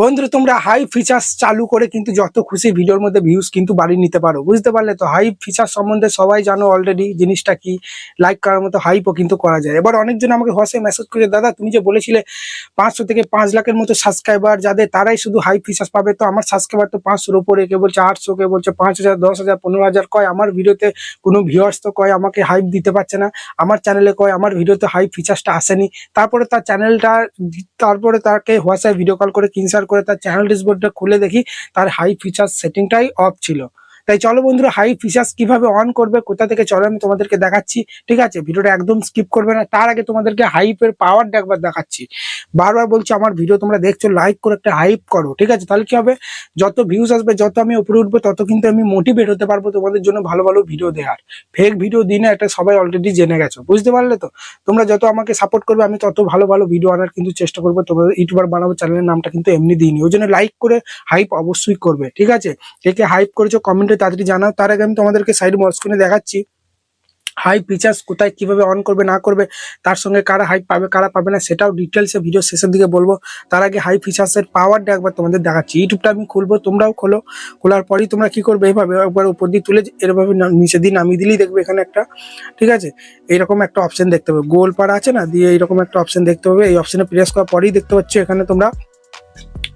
বন্ধুরা, তোমরা high features চালু করে কিন্তু যত খুশি ভিডিওর মধ্যে ভিউজ কিন্তু বাড়িয়ে নিতে পারো। বুঝতে পারলে তো হাই ফিচার সম্বন্ধে সবাই জানো অলরেডি জিনিসটা কি লাইক করার মতো হাইপও কিন্তু করা যায়। এবার অনেকজন আমাকে হোয়াটসঅ্যাপ মেসেজ করে দাদা, তুমি যে বলেছিলে পাঁচশো থেকে পাঁচ লাখের মতো সাবস্ক্রাইবার যাদের, তারাই শুধু হাই ফিচার্স পাবে। তো আমার সাবস্ক্রাইবার তো পাঁচশোর উপরে, কে বলছে আটশো, কে বলছে পাঁচ হাজার দশ হাজার পনেরো হাজার কয়? আমার ভিডিওতে কোনো ভিউয়ার্স তো কয়? আমাকে হাইপ দিতে পারছে না। আমার চ্যানেলে কয়? আমার ভিডিওতে হাই ফিচার্সটা আসেনি। তারপরে তার চ্যানেলটা তারপরে তাকে হোয়াটসঅ্যাপ ভিডিও কল করে কিনসার করে তার চ্যানেল ডিসবোর্ডটা খুলে দেখি তার হাই ফিচার সেটিংটাই অফ ছিল। তাই চলো বন্ধুরা হাই ফিচার্স কীভাবে অন করবে, কোথা থেকে চলো আমি তোমাদেরকে দেখাচ্ছি, ঠিক আছে? ভিডিওটা একদম স্কিপ করবে না। তার আগে তোমাদেরকে হাইপের পাওয়ারটা একবার দেখাচ্ছি। বারবার বলছি, আমার ভিডিও তোমরা দেখছ লাইক করে একটা হাইপ করো, ঠিক আছে? তাহলে কি হবে? যত ভিউজ আসবে, যত আমি উপরে উঠবো, তত কিন্তু আমি মোটিভেট হতে পারব তোমাদের জন্য ভালো ভালো ভিডিও দেওয়ার ফেক ভিডিও দিনে একটা সবাই অলরেডি জেনে গেছো, বুঝতে পারলে তো? তোমরা যত আমাকে সাপোর্ট করবে, আমি তত ভালো ভালো ভিডিও আনার কিন্তু চেষ্টা করব। তোমাদের ইউটিউবার বানাবো চ্যানেলের নামটা কিন্তু এমনি দিইনি। ওই জন্য লাইক করে হাইপ অবশ্যই করবে, ঠিক আছে? কে কে হাইপ করেছ কমেন্টে তাড়াতাড়ি জানাও। তার আগে আমি তোমাদেরকে সাইড স্ক্রিনে দেখাচ্ছি। হাই ফিচার্স কোথায় কীভাবে অন করবে, না করবে, তার সঙ্গে কারা হাই পাবে, কারা পাবে না, সেটাও ডিটেলসে ভিডিও শেষের দিকে বলব। তার আগে হাই ফিচার্সের পাওয়ারটা একবার তোমাদের দেখাচ্ছি। ইউটিউবটা আমি খুলবো, তোমরাও খোলো। খোলার পরেই তোমরা কি করবে এইভাবে একবার উপর দিয়ে তুলে এরভাবে নিচে দিয়ে নামিয়ে দিলেই দেখবে এখানে একটা, ঠিক আছে? এইরকম একটা অপশন দেখতে পাবে। গোল পাড়া আছে না? দিয়ে এইরকম একটা অপশন দেখতে পাবে। এই অপশনে প্রেস করার পরেই দেখতে পাচ্ছ এখানে তোমরা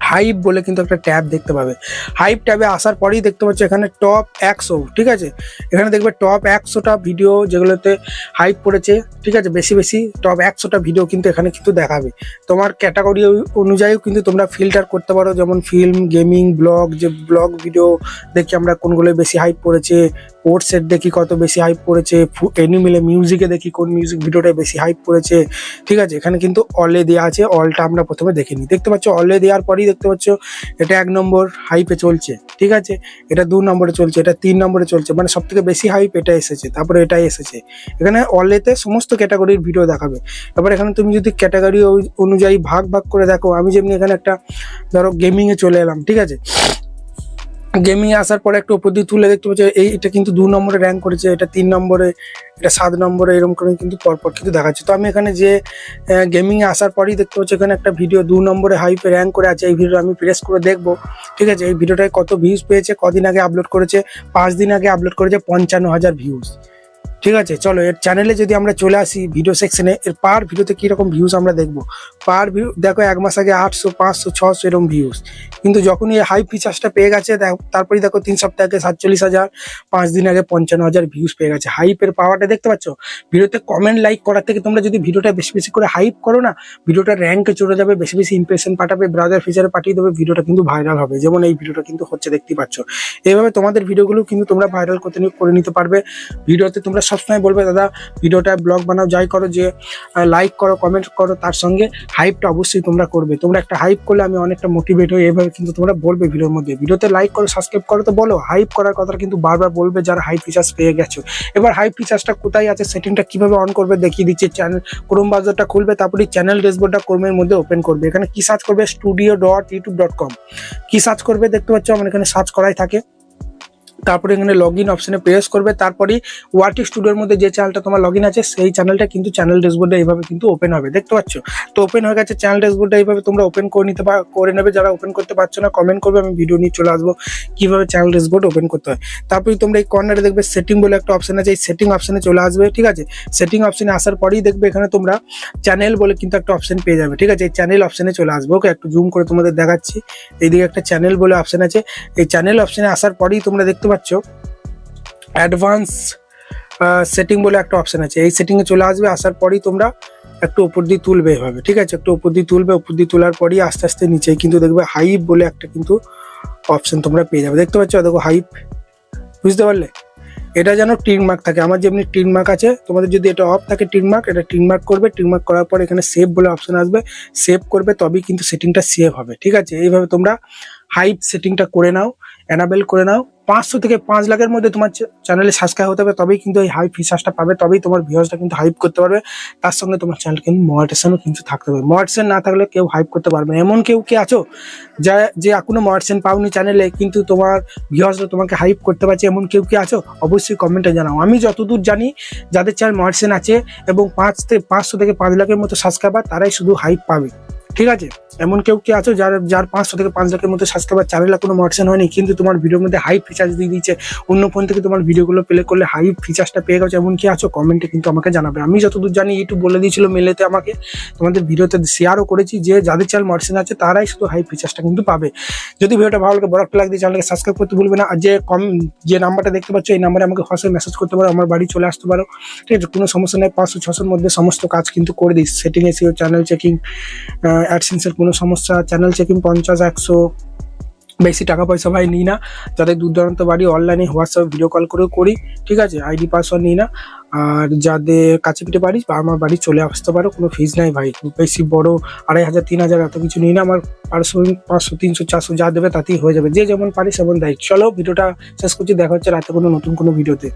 হাইপ বলে কিন্তু একটা ট্যাব দেখতে পাবে। হাইপ ট্যাবে আসার পরেই দেখতে পাচ্ছ এখানে টপ একশো, ঠিক আছে? এখানে দেখবে টপ একশোটা ভিডিও যেগুলোতে হাইপ পড়েছে, ঠিক আছে? বেশি বেশি টপ একশোটা ভিডিও কিন্তু এখানে কিন্তু দেখাবে। তোমার ক্যাটাগরি অনুযায়ী কিন্তু তোমরা ফিল্টার করতে পারো, যেমন ফিল্ম গেমিং ব্লগ যে ব্লগ ভিডিও দেখি আমরা কোনগুলো বেশি হাইপ পড়েছে স্পোর্টসের দেখি কত বেশি হাইপ পড়েছে এনিমেলে মিউজিকে দেখি কোন মিউজিক ভিডিওটা বেশি হাইপ পড়েছে, ঠিক আছে? এখানে কিন্তু অলে দেওয়া আছে অলটা আমরা প্রথমে দেখে নিই। দেখতে পাচ্ছ অলে দেওয়ার পরেই দেখতে পাচ্ছ, এটা এক নম্বর হাইপে চলছে, ঠিক আছে? এটা দু নম্বরে চলছে, এটা তিন নম্বরে চলছে মানে সব থেকে বেশি হাইপ এটা এসেছে, তারপরে এটাই এসেছে। এখানে অলেতে সমস্ত ক্যাটাগরির ভিডিও দেখাবে। এবার এখানে তুমি যদি ক্যাটাগরি অনুযায়ী ভাগ ভাগ করে দেখো, আমি যেমনি এখানে একটা, ধরো গেমিংয়ে চলে এলাম, ঠিক আছে? গেমিং আসার পরে একটু উপর দিয়ে তুলে দেখতে পাচ্ছি, এই এটা কিন্তু দু নম্বরে র্যাঙ্ক করেছে, এটা তিন নম্বরে, এটা সাত নম্বরে, এরকম করে কিন্তু পরপর কিন্তু দেখাচ্ছে। তো আমি এখানে যে গেমিং আসার পরেই দেখতে পাচ্ছি, এখানে একটা ভিডিও দু নম্বরে হাইপে র্যাঙ্ক করে আছে, এই ভিডিও আমি প্রেস করে দেখব, ঠিক আছে? এই ভিডিওটায় কত ভিউজ পেয়েছে, কদিন আগে আপলোড করেছে, পাঁচ দিন আগে আপলোড করেছে, পঞ্চান্ন হাজার ভিউজ ঠিক আছে, চলো, এর চ্যানেলে যদি আমরা চলে আসি ভিডিও সেকশনে এর পার ভিডিওতে কীরকম ভিউজ আমরা দেখব? পার ভিউ দেখো, এক মাস আগে আটশো, পাঁচশো, ছশো এরকম ভিউজ কিন্তু যখন এই হাই ফিচার্সটা পেয়ে গেছে তারপরে দেখো, তিন সপ্তাহ আগে সাতচল্লিশ হাজার, পাঁচ দিন আগে পঞ্চান্ন হাজার ভিউজ পেয়ে গেছে। হাইপের পাওয়ারটা দেখতে পাচ্ছ? ভিডিওতে কমেন্ট লাইক করার থেকে তোমরা যদি ভিডিওটা বেশি বেশি করে হাইপ করো না ভিডিওটা র্যাঙ্কে চলে যাবে, বেশি বেশি ইমপ্রেশন পাঠাবে ব্রাউজার ফিচারে পাঠিয়ে দেবে ভিডিওটা কিন্তু ভাইরাল হবে। যেমন এই ভিডিওটা কিন্তু হচ্ছে, দেখতে পাচ্ছ। এইভাবে তোমাদের ভিডিওগুলো কিন্তু তোমরা ভাইরাল করতে করে নিতে পারবে। ভিডিওতে তোমরা সবসময় বলবে, দাদা, ভিডিওটা ব্লগ বানাও, যাই করো, যে লাইক করো কমেন্ট করো, তার সঙ্গে হাইপটা অবশ্যই তোমরা করবে। তোমরা একটা হাইপ করলে আমি অনেকটা মোটিভেট হই এভাবে কিন্তু তোমরা বলবে ভিডিওর মধ্যে। ভিডিওতে লাইক করো সাবস্ক্রাইব করো তো বলো হাইপ করার কথা কিন্তু বারবার বলবে যারা হাই ফিচার্স পেয়ে গেছো। এবার হাই ফিচার্সটা কোথায় আছে সেটিংটা কীভাবে অন করবে দেখিয়ে দিচ্ছে। চ্যানেল ক্রোম ব্রাউজারটা খুলবে, তারপরে চ্যানেল ড্যাশবোর্ডটা ক্রোমের মধ্যে ওপেন করবে। এখানে কি সার্চ করবে? Studio dot YouTube dot com কী সার্চ করবে? দেখতে পাচ্ছ আমার এখানে সার্চ করাই থাকে। তারপরে এখানে লগ ইন অপশনে প্রেস করবে। তারপরে ওয়ার্টি স্টুডিওর মধ্যে যে চ্যানেলটা তোমার লগ ইন আছে, সেই চ্যানেলটা কিন্তু চ্যানেল ড্যাশবোর্ডে এইভাবে কিন্তু ওপেন হবে। দেখতে পাচ্ছ? তো ওপেন হয়ে গেছে চ্যানেল ড্যাশবোর্ডটা এইভাবে তোমরা ওপেন করে নিতে পার করে নেবে। যারা ওপেন করতে পারছ না কমেন্ট করবে, আমি ভিডিও নিয়ে চলে আসব কীভাবে চ্যানেল ড্যাশবোর্ড ওপেন করতে হয়। তারপরে তোমরা এই কর্নারে দেখবে সেটিং বলে একটা অপশন আছে, এই সেটিং অপশনে চলে আসবে, ঠিক আছে? সেটিং অপশনে আসার পরেই দেখবে এখানে তোমরা চ্যানেল বলে কিন্তু একটা অপশন পেয়ে যাবে, ঠিক আছে? এই চ্যানেল অপশনে চলে আসবে ওকে একটু জুম করে তোমাদের দেখাচ্ছি। এইদিকে একটা চ্যানেল বলে অপশন আছে। এই চ্যানেল অপশনে আসার পরেই তোমরা দেখতে পাচ্ছ। অ্যাডভান্স সেটিং বলে একটা অপশান আছে। এই সেটিংয়ে চলে আসবে, আসার পরেই তোমরা একটু উপর দিয়ে তুলবে এভাবে, ঠিক আছে? একটু উপর দিয়ে তুলবে, উপর দিয়ে তোলার পরই আস্তে আস্তে নিচে কিন্তু দেখবে হাইপ বলে একটা কিন্তু অপশান তোমরা পেয়ে যাবে। দেখতে পাচ্ছ? দেখো হাইপ বুঝতে পারলে? এটা যেন টিন মার্ক থাকে। আমার যেমনি টিন মার্ক আছে, তোমাদের যদি এটা অফ থাকে টিন মার্ক এটা টিন মার্ক করবে, টিন মার্ক করার পর এখানে সেভ বলে অপশন আসবে। সেভ করবে, তবেই কিন্তু সেটিংটা সেভ হবে, ঠিক আছে? এইভাবে তোমরা হাইপ সেটিংটা করে নাও অ্যানাবেল করে নাও। পাঁচশো থেকে পাঁচ লাখের মধ্যে তোমার চ্যানেলে সাবস্ক্রাইব হতে হবে তবেই কিন্তু এই হাই ফিচার্সটা পাবে, তবেই তোমার ভিউসটা কিন্তু হাইপ করতে পারবে। তার সঙ্গে তোমার চ্যানেল কিন্তু মনিটাইজেশনও কিন্তু থাকতে হবে মনিটাইজেশন না থাকলে কেউ হাইপ করতে পারবে না। এমন কেউ কি আছো যা যে এখনও মনিটাইজেশন পাওনি চ্যানেলে কিন্তু তোমার ভিউসরা তোমাকে হাইপ করতে পারছে, এমন কেউ কি আছো? অবশ্যই কমেন্টে জানাও। আমি যতদূর জানি, যাদের চ্যানেল মনিটাইজেশন আছে এবং পাঁচ থেকে পাঁচশো থেকে পাঁচ লাখের মতো সাবস্ক্রাইবার তারাই শুধু হাইপ পাবে। ঠিক আছে? এমন কেউ কি আছো যার যার পাঁচশো থেকে পাঁচ লাখের মধ্যে সাবস্ক্রাইবার চার লাখ কোনো মর্শন হয়নি, কিন্তু তোমার ভিডিওর মধ্যে হাই ফিচার্স দিয়ে দিচ্ছে অন্য ফোন থেকে তোমার ভিডিওগুলো প্লে করলে হাই ফিচার্সটা পেয়ে গেছো। এমন কি আছো? কমেন্টে কিন্তু আমাকে জানাবে। আমি যতদূর জানি ইউটিউব বলে দিয়েছিল মেলেতে আমাকে। তোমাদের ভিডিওতে শেয়ারও করেছি। যে যাদের চ্যানেল মর্শন আছে, তারাই শুধু হাই ফিচার্সটা কিন্তু পাবে। যদি ভিডিওটা ভালো লাগে, বড় একটা লাগ দিয়ে চ্যানেলকে সাবস্ক্রাইব করতে ভুলবে না। আর যে কম, যে নাম্বারটা দেখতে পাচ্ছ, এই নাম্বারে আমাকে হোয়াটসঅ্যাপ মেসেজ করতে পারো। আমার বাড়ি চলে আসতে পারো। ঠিক আছে? কোনো সমস্যা নেই। পাঁচশো, ছশোর মধ্যে সমস্ত কাজ কিন্তু করে দিই সেটিং এসিও চ্যানেল চেকিং অ্যাডসেন্সের কোনো সমস্যা চ্যানেল চেকিং পঞ্চাশ, একশো, বেশি টাকা পয়সা ভাই নিই না। যাদের দূর দূরান্ত বাড়ি অনলাইনে হোয়াটসঅ্যাপ ভিডিও কল করেও করি, ঠিক আছে? আইডি পাসওয়ার্ড নিই না। আর যাদের কাছে পিঠে বাড়ি, বা আমার বাড়ি চলে আসতে পারো, কোনো ফিজ নাই ভাই। বেশি বড় আড়াই হাজার, তিন হাজার এত কিছু নিই না। আমার পারিশ্রমিক পাঁচশো, তিনশো, চারশো যা দেবে তাতেই হয়ে যাবে। যে যেমন পারি, সেমন দেয় চলো, ভিডিওটা শেষ করছি। দেখা হচ্ছে রাতে কোনো নতুন কোনো ভিডিওতে